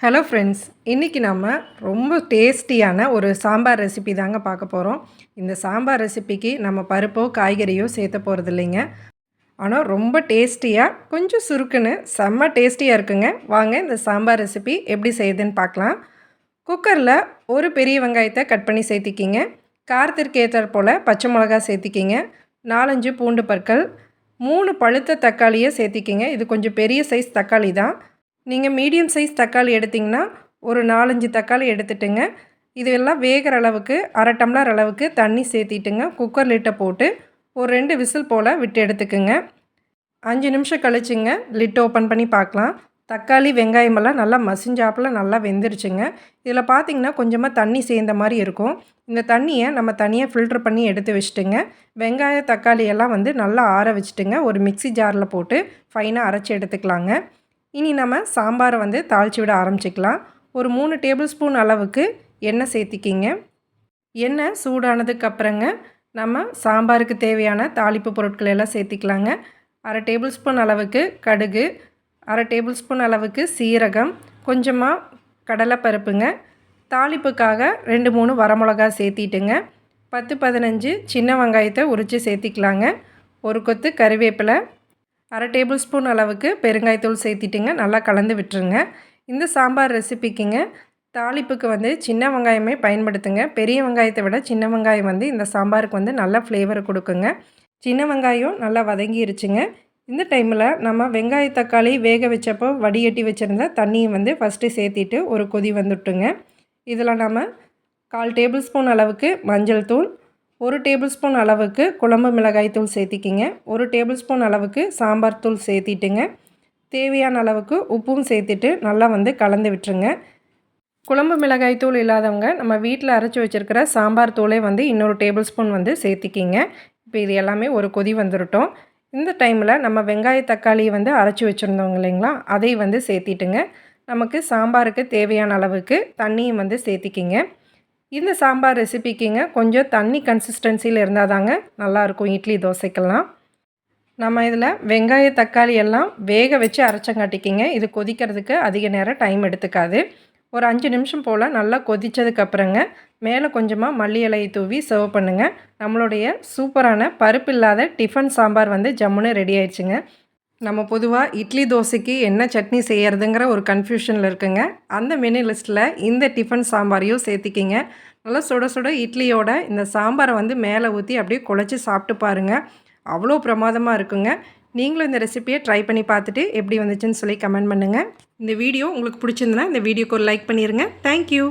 Hello friends இன்றைக்கி நம்ம ரொம்ப டேஸ்டியான ஒரு சாம்பார் ரெசிபி தாங்க பார்க்க போகிறோம் இந்த சாம்பார் ரெசிபிக்கு நம்ம பருப்போ காய்கறியோ சேர்த்த போகிறது இல்லைங்க. ஆனால் ரொம்ப டேஸ்டியாக கொஞ்சம் சுருக்குன்னு செம்ம டேஸ்டியாக இருக்குங்க. வாங்க இந்த சாம்பார் ரெசிபி எப்படி செய்யுதுன்னு பார்க்கலாம். குக்கரில் ஒரு பெரிய வெங்காயத்தை கட் பண்ணி சேர்த்திக்கிங்க. காரத்திற்கு ஏற்றாற் போல் பச்சை மிளகா சேர்த்திக்கிங்க. நாலஞ்சு பூண்டு பற்கள். மூணு பழுத்த தக்காளியை சேர்த்திக்கிங்க. இது கொஞ்சம் பெரிய சைஸ் தக்காளி தான். நீங்கள் மீடியம் சைஸ் தக்காளி எடுத்திங்கன்னா ஒரு நாலஞ்சு தக்காளி எடுத்துட்டுங்க. இதெல்லாம் வேகிற அளவுக்கு அரை டம்ளர் அளவுக்கு தண்ணி சேர்த்திட்டுங்க. குக்கர் லிட்டை போட்டு ஒரு ரெண்டு விசில் போல் விட்டு எடுத்துக்குங்க. அஞ்சு நிமிஷம் கழிச்சுங்க லிட் ஓப்பன் பண்ணி பார்க்கலாம். தக்காளி வெங்காயமெல்லாம் நல்லா மசிஞ்சாப்பில் நல்லா வெந்துருச்சுங்க. இதில் பார்த்திங்கன்னா கொஞ்சமாக தண்ணி சேர்ந்த மாதிரி இருக்கும். இந்த தண்ணியை நம்ம தனியாக ஃபில்ட்ரு பண்ணி எடுத்து வச்சுட்டுங்க. வெங்காய தக்காளி எல்லாம் வந்து நல்லா ஆற வச்சுட்டுங்க. ஒரு மிக்சி ஜாரில் போட்டு ஃபைனாக அரைச்சி எடுத்துக்கலாங்க. இனி நம்ம சாம்பாரை வந்து தாளித்து விட ஆரம்பிச்சிக்கலாம். ஒரு மூணு டேபிள் ஸ்பூன் அளவுக்கு எண்ணெய் சேர்த்திக்கிங்க. எண்ணெய் சூடானதுக்கு அப்புறங்க நம்ம சாம்பாருக்கு தேவையான தாளிப்பு பொருட்கள் எல்லாம் சேர்த்திக்கலாங்க. அரை டேபிள் ஸ்பூன் அளவுக்கு கடுகு அரை டேபிள் ஸ்பூன் அளவுக்கு சீரகம் கொஞ்சமாக கடலைப்பருப்புங்க. தாளிப்புக்காக ரெண்டு மூணு வரமிளகா சேர்த்திட்டுங்க. பத்து பதினஞ்சு சின்ன வெங்காயத்தை உரித்து சேர்த்திக்கலாங்க. ஒரு கொத்து கருவேப்பிலை அரை டேபிள் ஸ்பூன் அளவுக்கு பெருங்காயத்தூள் சேர்த்திட்டுங்க நல்லா கலந்து விட்டுருங்க. இந்த சாம்பார் ரெசிபிக்குங்க தாளிப்புக்கு வந்து சின்ன வெங்காயமே பயன்படுத்துங்க. பெரிய வெங்காயத்தை விட சின்ன வெங்காயம் வந்து இந்த சாம்பாருக்கு வந்து நல்ல ஃப்ளேவர் கொடுக்குங்க. சின்ன வெங்காயம் நல்லா வதங்கிருச்சுங்க. இந்த டைமில் நம்ம வெங்காய தக்காளி வேக வச்சப்போ வடிகட்டி வச்சுருந்த தண்ணியை வந்து ஃபஸ்ட்டு சேர்த்திட்டு ஒரு கொதி வந்துட்டுங்க. இதில் நம்ம கால் டேபிள் ஸ்பூன் அளவுக்கு மஞ்சள் தூள் ஒரு டேபிள் ஸ்பூன் அளவுக்கு குழம்பு மிளகாய் தூள் சேர்த்திக்கிங்க. ஒரு டேபிள் ஸ்பூன் அளவுக்கு சாம்பார் தூள் சேர்த்திட்டுங்க. தேவையான அளவுக்கு உப்பும் சேர்த்துட்டு நல்லா வந்து கலந்து விட்டுருங்க. குழம்பு மிளகாய் தூள் இல்லாதவங்க நம்ம வீட்டில் அரைச்சி வச்சுருக்கிற சாம்பார் தூளே வந்து இன்னொரு டேபிள் ஸ்பூன் வந்து சேர்த்திக்கிங்க. இப்போ இது எல்லாமே ஒரு கொதி வந்துருட்டோம். இந்த டைமில் நம்ம வெங்காய தக்காளியை வந்து அரைச்சி வச்சுருந்தோங்க இல்லைங்களா? அதை வந்து சேர்த்திட்டுங்க. நமக்கு சாம்பாருக்கு தேவையான அளவுக்கு தண்ணியும் வந்து சேர்த்திக்கிங்க. இந்த சாம்பார் ரெசிபிக்குங்க கொஞ்சம் தண்ணி கன்சிஸ்டன்சியில் இருந்தால் தாங்க நல்லாயிருக்கும். இட்லி தோசைக்கெல்லாம். நம்ம இதில் வெங்காய தக்காளி எல்லாம் வேக வச்சு அரைச்சங்காட்டிக்கிங்க இது கொதிக்கிறதுக்கு அதிக நேரம் டைம் எடுத்துக்காது. ஒரு அஞ்சு நிமிஷம் போல் நல்லா கொதித்ததுக்கப்புறங்க மேலே கொஞ்சமாக மல்லி இலையை தூவி சர்வ் பண்ணுங்கள் நம்மளுடைய சூப்பரான பருப்பு இல்லாத டிஃபன் சாம்பார் வந்து ஜம்முன்னு ரெடி ஆயிடுச்சுங்க. நம்ம பொதுவாக இட்லி தோசைக்கு என்ன சட்னி செய்கிறதுங்கிற ஒரு கன்ஃபியூஷனில் இருக்குங்க. அந்த மெனு லிஸ்ட்டில் இந்த டிஃபன் சாம்பாரையும் சேர்த்திக்கிங்க. நல்லா சுட சுட இட்லியோட இந்த சாம்பாரை வந்து மேலே ஊற்றி அப்படியே குழச்சி சாப்பிட்டு பாருங்கள் அவ்வளோ பிரமாதமாக இருக்குங்க. நீங்களும் இந்த ரெசிப்பியை ட்ரை பண்ணி பார்த்துட்டு எப்படி வந்துச்சுன்னு சொல்லி கமெண்ட் பண்ணுங்கள் இந்த வீடியோ உங்களுக்கு பிடிச்சிருந்துன்னா இந்த வீடியோக்கு ஒரு லைக் பண்ணிடுங்க தேங்க்யூ